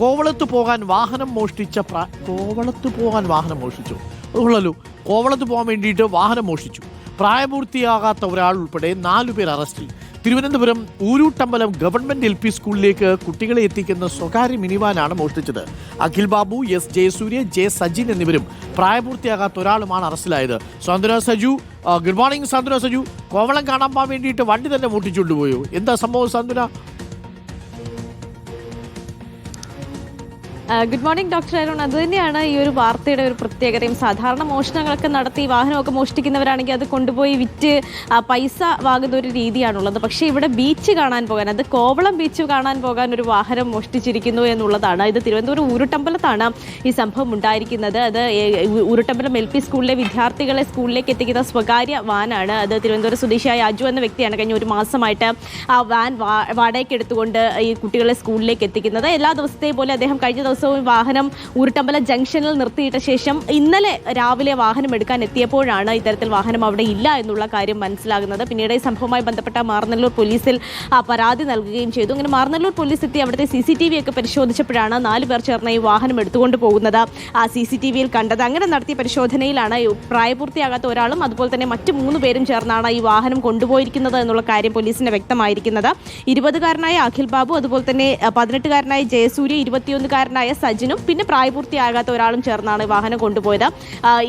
കോവളത്ത് പോകാൻ വാഹനം മോഷ്ടിച്ച പ്ര- കോവളത്ത് പോകാൻ വാഹനം മോഷ്ടിച്ചു. അതുകൊള്ളല്ലോ കോവളത്ത് പോകാൻ വേണ്ടിയിട്ട് വാഹനം മോഷ്ടിച്ചു. പ്രായപൂർത്തിയാകാത്ത ഒരാൾ ഉൾപ്പെടെ നാലു പേർ അറസ്റ്റിൽ. Thiruvananthapuram Ooruttambalam government L P സ്കൂളിലേക്ക് കുട്ടികളെ എത്തിക്കുന്ന സ്വകാര്യ മിനിവാനാണ് മോഷ്ടിച്ചത്. അഖിൽ ബാബു എസ് ജയസൂര്യ ജെ സജിൻ എന്നിവരും പ്രായപൂർത്തിയാകാത്ത ഒരാളുമാണ് അറസ്റ്റിലായത്. സാന്ത്വന സജു ഗുഡ് മോർണിംഗ് സാന്ത്വന സജു. കോവളം കാണാൻ പോകാൻ വേണ്ടിയിട്ട് വണ്ടി തന്നെ മോഷ്ടിച്ചുകൊണ്ടുപോയോ എന്താ സംഭവം Santhwana? Good morning doctor Arun. അത് തന്നെയാണ് ഈ ഒരു വാർത്തയുടെ ഒരു പ്രത്യേകതയും. സാധാരണ മോഷണങ്ങളൊക്കെ നടത്തി വാഹനമൊക്കെ മോഷ്ടിക്കുന്നവരാണെങ്കിൽ അത് കൊണ്ടുപോയി വിറ്റ് പൈസ വാങ്ങുന്ന ഒരു രീതിയാണുള്ളത്. പക്ഷേ ഇവിടെ ബീച്ച് കാണാൻ പോകാൻ അത് കോവളം ബീച്ച് കാണാൻ പോകാൻ ഒരു വാഹനം മോഷ്ടിച്ചിരിക്കുന്നു എന്നുള്ളതാണ്. ഇത് തിരുവനന്തപുരം ഊരുട്ടമ്പലത്താണ് ഈ സംഭവം ഉണ്ടായിരിക്കുന്നത്. അത് ഉരുട്ടമ്പലം എൽ പി സ്കൂളിലെ വിദ്യാർത്ഥികളെ സ്കൂളിലേക്ക് എത്തിക്കുന്ന സ്വകാര്യ വാനാണ്. അത് തിരുവനന്തപുരം സ്വദേശിയായ അജു എന്ന വ്യക്തിയാണ് കഴിഞ്ഞ ഒരു മാസമായിട്ട് ആ വാൻ വാടകയ്ക്ക് എടുത്തുകൊണ്ട് ഈ കുട്ടികളെ സ്കൂളിലേക്ക് എത്തിക്കുന്നത്. എല്ലാ ദിവസത്തെയും പോലെ അദ്ദേഹം കഴിഞ്ഞ ദിവസവും വാഹനം ഊരുട്ടമ്പല ജംഗ്ഷനിൽ നിർത്തിയിട്ട ശേഷം ഇന്നലെ രാവിലെ വാഹനം എടുക്കാൻ എത്തിയപ്പോഴാണ് ഇത്തരത്തിൽ വാഹനം അവിടെ ഇല്ല എന്നുള്ള കാര്യം മനസ്സിലാകുന്നത്. പിന്നീട് ഈ സംഭവവുമായി ബന്ധപ്പെട്ട മാർനല്ലൂർ പോലീസിൽ പരാതി നൽകുകയും ചെയ്തു. അങ്ങനെ മാർനല്ലൂർ പോലീസ് എത്തി അവിടുത്തെ സി സി ടി വി ഒക്കെ പരിശോധിച്ചപ്പോഴാണ് നാല് പേർ ചേർന്ന് ഈ വാഹനം എടുത്തുകൊണ്ട് പോകുന്നത്. ആ സി സി ടി വിയിൽ കണ്ടത്. അങ്ങനെ നടത്തിയ പരിശോധനയിലാണ് പ്രായപൂർത്തിയാകാത്ത ഒരാളും അതുപോലെ തന്നെ മറ്റു മൂന്ന് പേരും ചേർന്നാണ് ഈ വാഹനം കൊണ്ടുപോയിരിക്കുന്നത് എന്നുള്ള കാര്യം പോലീസിന് വ്യക്തമായിരിക്കുന്നത്. ഇരുപതുകാരനായ അഖിൽ ബാബു അതുപോലെ തന്നെ പതിനെട്ടുകാരനായ ജയസൂര്യ ഇരുപത്തിയൊന്നുകാരനായ സജിനും പിന്നെ പ്രായപൂർത്തിയാകാത്ത ഒരാളും ചേർന്നാണ് വാഹനം കൊണ്ടുപോയത്.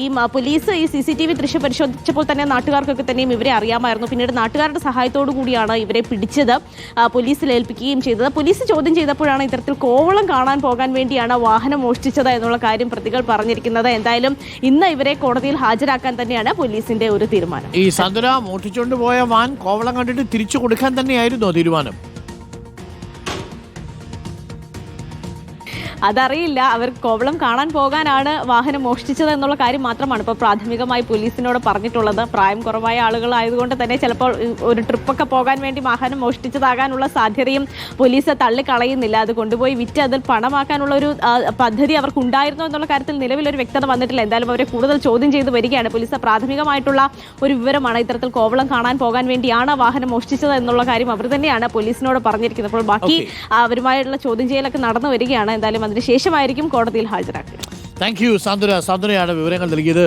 ഈ പോലീസ് ഈ സി സി ടി വി ദൃശ്യം പരിശോധിച്ചപ്പോൾ തന്നെ നാട്ടുകാർക്കൊക്കെ തന്നെയും ഇവരെ അറിയാമായിരുന്നു. പിന്നീട് നാട്ടുകാരുടെ സഹായത്തോടു കൂടിയാണ് ഇവരെ പിടിച്ചത് പോലീസിൽ ഏൽപ്പിക്കുകയും ചെയ്തത്. പോലീസ് ചോദ്യം ചെയ്തപ്പോഴാണ് ഇത്തരത്തിൽ കോവളം കാണാൻ പോകാൻ വേണ്ടിയാണ് വാഹനം മോഷ്ടിച്ചത് എന്നുള്ള കാര്യം പ്രതികൾ പറഞ്ഞിരിക്കുന്നത്. എന്തായാലും ഇന്ന് ഇവരെ കോടതിയിൽ ഹാജരാക്കാൻ തന്നെയാണ് പോലീസിന്റെ ഒരു തീരുമാനം. ഈ സന്തുല മോഷ്ടിച്ചുകൊണ്ട് പോയ വാൻ കോവളം കണ്ടിട്ട് തിരിച്ചു കൊടുക്കാൻ തന്നെയായിരുന്നു തീരുമാനം. അതറിയില്ല. അവർ കോവളം കാണാൻ പോകാനാണ് വാഹനം മോഷ്ടിച്ചത് എന്നുള്ള കാര്യം മാത്രമാണ് ഇപ്പോൾ പ്രാഥമികമായി പോലീസിനോട് പറഞ്ഞിട്ടുള്ളത്. പ്രായം കുറവായ ആളുകളായതുകൊണ്ട് തന്നെ ചിലപ്പോൾ ഒരു ട്രിപ്പൊക്കെ പോകാൻ വേണ്ടി വാഹനം മോഷ്ടിച്ചതാകാനുള്ള സാധ്യതയും പോലീസ് തള്ളിക്കളയുന്നില്ല. അത് കൊണ്ടുപോയി വിറ്റ് അതിൽ പണമാക്കാനുള്ള ഒരു പദ്ധതി അവർക്ക് ഉണ്ടായിരുന്നു എന്നുള്ള കാര്യത്തിൽ നിലവിലൊരു വ്യക്തത വന്നിട്ടില്ല. എന്തായാലും അവരെ കൂടുതൽ ചോദ്യം ചെയ്ത് വരികയാണ്. പോലീസ് പ്രാഥമികമായിട്ടുള്ള ഒരു വിവരമാണ് ഇത്തരത്തിൽ കോവളം കാണാൻ പോകാൻ വേണ്ടിയാണ് വാഹനം മോഷ്ടിച്ചത് എന്നുള്ള കാര്യം അവർ തന്നെയാണ് പോലീസിനോട് പറഞ്ഞിരിക്കുന്നത്. അപ്പോൾ ബാക്കി അവരുമായിട്ടുള്ള ചോദ്യം ചെയ്യലൊക്കെ നടന്നു വരികയാണ്. എന്തായാലും അതിനുശേഷമായിരിക്കും കോടതിയിൽ ഹാജരാക്കുക. താങ്ക് യു സാന്ത്വന സാന്ത്വനയാണ് വിവരങ്ങൾ നൽകിയത്.